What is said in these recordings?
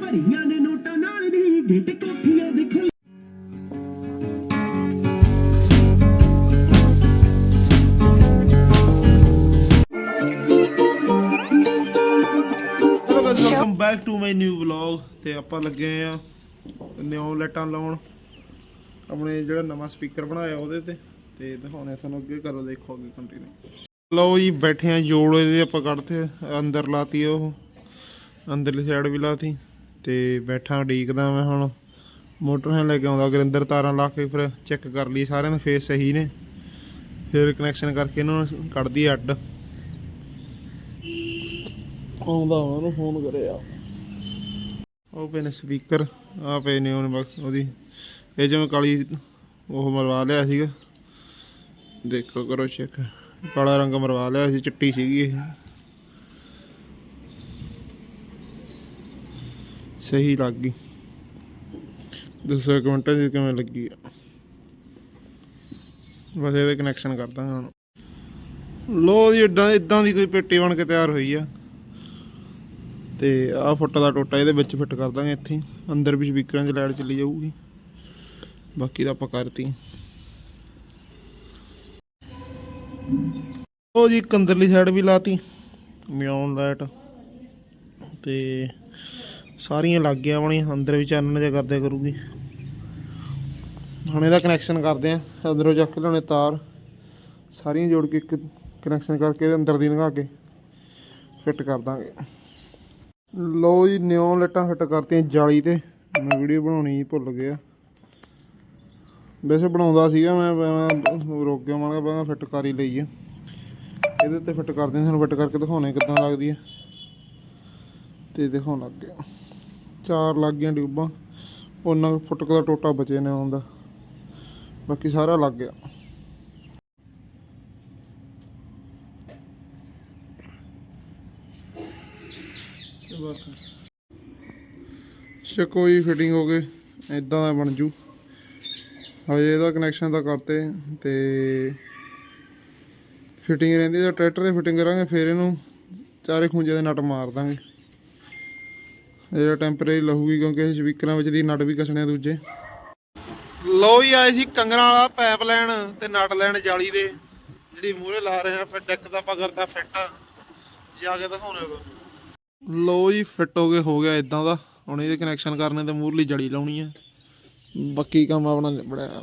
ਭਰੀਆਂ ਨੇ ਨੋਟਾਂ ਨਾਲ ਦੀ ਗਿੱਟ ਕੋਠੀਆਂ ਦੇ ਖੁੱਲ welcome back to my new vlog ਤੇ ਆਪਾਂ ਲੱਗੇ ਆ ਨਿਊ ਲਾਈਟਾਂ ਲਾਉਣ। ਆਪਣੇ ਜਿਹੜਾ ਨਵਾਂ ਸਪੀਕਰ ਬਣਾਇਆ ਉਹਦੇ ਤੇ। ਤੇ ਦਿਖਾਉਣੇ ਤੁਹਾਨੂੰ ਅੱਗੇ, ਕਰੋ ਦੇਖੋ ਅੱਗੇ ਕੰਟੀਨਿਊ ਲਓ ਜੀ, ਬੈਠੇ ਆ ਜੋੜ ਇਹਦੇ ਆਪਾਂ ਕੱਢਤੇ ਅੰਦਰ ਲਾਤੀ ਉਹ, ਅੰਦਰਲੀ ਸਾਈਡ ਵੀ ਲਾਤੀ, ਤੇ ਬੈਠਾ ਉਡੀਕਦਾ ਮੈਂ ਹੁਣ। ਮੋਟਰ ਹੈ ਲੈ ਕੇ ਆਉਂਦਾ ਗਰਿੰਦਰ ਤਾਰਾਂ ਲਾ ਕੇ ਫਿਰ ਚੈੱਕ ਕਰ ਲਈ, ਸਾਰਿਆਂ ਦੇ ਫੇਸ ਸਹੀ ਨੇ। ਫਿਰ ਕਨੈਕਸ਼ਨ ਕਰਕੇ ਇਹਨਾਂ ਨੂੰ ਕੱਢਦੀ ਅੱਡ। ਆਉਂਦਾ ਉਹਨਾਂ ਨੂੰ ਫੋਨ ਕਰਿਆ। ਉਹ ਪਏ ਨੇ ਸਪੀਕਰ ਆ ਪਏ ਨੇ ਉਹਨੇ ਬਸ ਉਹਦੀ। ਇਹ ਜਿਵੇਂ ਕਾਲੀ ਉਹ ਮਰਵਾ ਲਿਆ ਸੀਗਾ। ਦੇਖੋ ਕਰੋ ਚੈੱਕ ਕਾਲਾ ਰੰਗ ਮਰਵਾ ਲਿਆ ਸੀ, ਚਿੱਟੀ ਸੀਗੀ ਇਹ। ਸਹੀ ਲੱਗ ਗਈ। ਦੱਸੋ ਇੱਕ ਮਿੰਟ ਕਿਵੇਂ ਲੱਗੀ ਆ? ਬਸ ਇਹਦੇ ਕਨੈਕਸ਼ਨ ਕਰ ਦਾਂਗੇ ਹੁਣ। ਲੋ ਜੀ ਇਦਾਂ ਇਦਾਂ ਦੀ ਕੋਈ ਪੇਟੀ ਬਣ ਕੇ ਤਿਆਰ ਹੋਈ ਆ। ਤੇ ਆਹ ਫੁੱਟ ਦਾ ਟੋਟਾ ਇਹਦੇ ਵਿੱਚ ਫਿੱਟ ਕਰ ਦਾਂਗੇ ਇੱਥੇ ਅੰਦਰ ਵੀ ਸਪੀਕਰਾਂ 'ਚ ਲਾਈਟ ਚੱਲੀ ਜਾਊਗੀ। ਬਾਕੀ ਤਾਂ ਆਪਾਂ ਕਰਤੀ ਉਹ ਜੀ ਇੱਕ ਅੰਦਰਲੀ ਸਾਈਡ ਵੀ ਲਾਤੀ ਮਿਆਉਣ ਲਾਈਟ ਤੇ ਸਾਰੀਆਂ ਲੱਗ ਗਿਆ ਆਪਣੀਆਂ, ਅੰਦਰ ਵੀ ਚਾਨਣ ਜਿਹਾ ਕਰਦਿਆ ਕਰੂਗੀ। ਹੁਣ ਇਹਦਾ ਕਨੈਕਸ਼ਨ ਕਰਦੇ ਆ ਅੰਦਰੋਂ ਚੱਕ ਕੇ ਤਾਰ, ਸਾਰੀਆਂ ਜੋੜ ਕੇ ਇੱਕ ਕਨੈਕਸ਼ਨ ਕਰਕੇ ਇਹਦੇ ਅੰਦਰ ਦੀ ਲੰਘਾ ਕੇ ਫਿੱਟ ਕਰ ਦਾਂਗੇ। ਲੋ ਜੀ ਨਿਉ ਲਾਈਟਾਂ ਫਿੱਟ ਕਰਤੀਆਂ ਜਾਲੀ ਤੇ, ਮੈਂ ਵੀਡੀਓ ਬਣਾਉਣੀ ਭੁੱਲ ਗਿਆ। ਵੈਸੇ ਬਣਾਉਂਦਾ ਸੀਗਾ ਮੈਂ ਮੈਂ ਰੁਕ ਗਿਆ ਮੈਂ ਕਿਹਾ ਪਹਿਲਾਂ ਫਿੱਟ ਕਰ ਹੀ ਲਈਏ। ਇਹਦੇ ਤੇ ਫਿੱਟ ਕਰਦੇ ਹਾਂ ਤੁਹਾਨੂੰ ਫਿੱਟ ਕਰਕੇ ਦਿਖਾਉਣੇ ਕਿੱਦਾਂ ਲੱਗਦੀ ਹੈ ਤੇ ਦਿਖਾਉਣ ਲੱਗ ਗਿਆ ਚਾਰ ਲੱਗ ਗਈਆਂ ਟਿਊਬਾਂ, ਉਹਨਾਂ ਫੁੱਟ ਦਾ ਟੋਟਾ ਬਚੇ ਨੇ ਆਉਂਦਾ ਬਾਕੀ ਸਾਰਾ ਲੱਗ ਗਿਆ। ਬਸ। ਜੇ ਕੋਈ ਫਿਟਿੰਗ ਹੋ ਗਏ ਇਦਾਂ ਦਾ ਬਣ ਜੂ। ਹਜੇ ਇਹਦਾ ਕਨੈਕਸ਼ਨ ਤਾਂ ਕਰਤੇ, ਤੇ ਫਿਟਿੰਗ ਰਹਿੰਦੀ ਤਾਂ ਟਰੈਕਟਰ ਦੇ ਫਿਟਿੰਗ ਕਰਾਂਗੇ, ਫਿਰ ਇਹਨੂੰ ਚਾਰੇ ਖੂੰਜੇ ਦੇ ਨਟ ਮਾਰ ਦਾਂਗੇ। ਜਿਹੜਾ ਟੈਂਪਰੇਰੀ ਲਹੂਗੀ, ਕਿਉਂਕਿ ਇਹ ਸਪੀਕਰਾਂ ਵਿੱਚ ਦੀ ਨਟ ਵੀ ਕੱਸਣੇ ਦੂਜੇ। ਲੋ ਹੀ ਆਏ ਸੀ ਕੰਗਰਾਂ ਵਾਲਾ ਪਾਈਪ ਲੈਣ ਤੇ ਨਟ ਲੈਣ ਜਾਲੀ ਦੇ। ਜਿਹੜੀ ਮੂਹਰੇ ਲਾ ਰਹੇ ਆ, ਫਿਰ ਡੈਕ ਦਾ ਆਪਾਂ ਕਰਤਾ ਫਿੱਟ ਜਾ ਕੇ ਦਿਖਾਉਣੇ ਤੁਹਾਨੂੰ ਲੋ ਜੀ ਫਿੱਟ ਹੋ ਗਏ, ਹੋ ਗਿਆ ਇਦਾਂ ਦਾ। ਹੁਣ ਇਹਦੇ ਕਨੈਕਸ਼ਨ ਕਰਨੇ ਤੇ ਮੂਰਲੀ ਜੜੀ ਲਾਉਣੀ ਹੈ ਬਾਕੀ ਕੰਮ ਆਪਣਾ ਨਿਬੜਿਆ।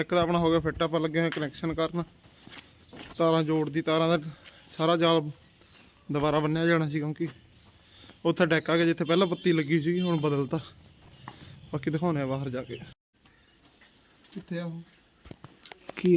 ਡੈਕ ਦਾ ਆਪਣਾ ਹੋ ਗਿਆ ਫਿੱਟ ਆਪਾਂ ਲੱਗੇ ਹੋਏ ਕਨੈਕਸ਼ਨ ਕਰਨ। ਤਾਰਾਂ ਜੋੜਦੀ ਤਾਰਾਂ ਦਾ ਸਾਰਾ ਜਾਲ ਦੁਬਾਰਾ ਬੰਨਿਆ ਜਾਣਾ ਸੀ ਕਿਉਂਕਿ ਉੱਥੇ ਡੈਕ ਆ ਗਿਆ ਜਿੱਥੇ ਪਹਿਲਾਂ ਪੱਤੀ ਲੱਗੀ ਸੀ ਹੁਣ ਬਦਲਤਾ। ਬਾਕੀ ਦਿਖਾਉਣੇ ਆ ਬਾਹਰ ਜਾ ਕੇ। ਕਿੱਥੇ ਆ ਉਹ? ਕੀ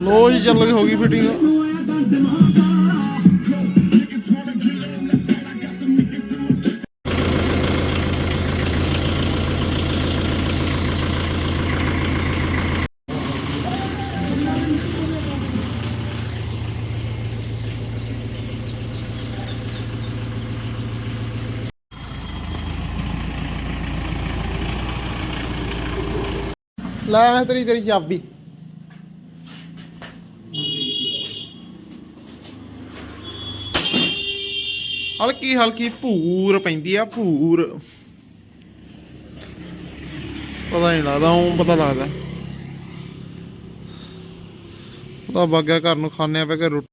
ਲੋ ਜੀ ਚੱਲ ਗਈ ਹੋ ਗਈ ਫਿਟਿੰਗ। ਲੈ ਮੈਂ ਤੇਰੀ ਤੇਰੀ ਚਾਬੀ। ਹਲਕੀ ਹਲਕੀ ਭੂਰ ਪੈਂਦੀ ਆ, ਭੂਰ। ਪਤਾ ਨਹੀਂ ਲੱਗਦਾ ਉਹ ਪਤਾ ਲੱਗਦਾ। ਉਹਦਾ ਬਾਗਿਆ ਘਰ ਨੂੰ ਖਾਣੇ ਆ, ਪੈ ਕੇ ਰੋਟੀ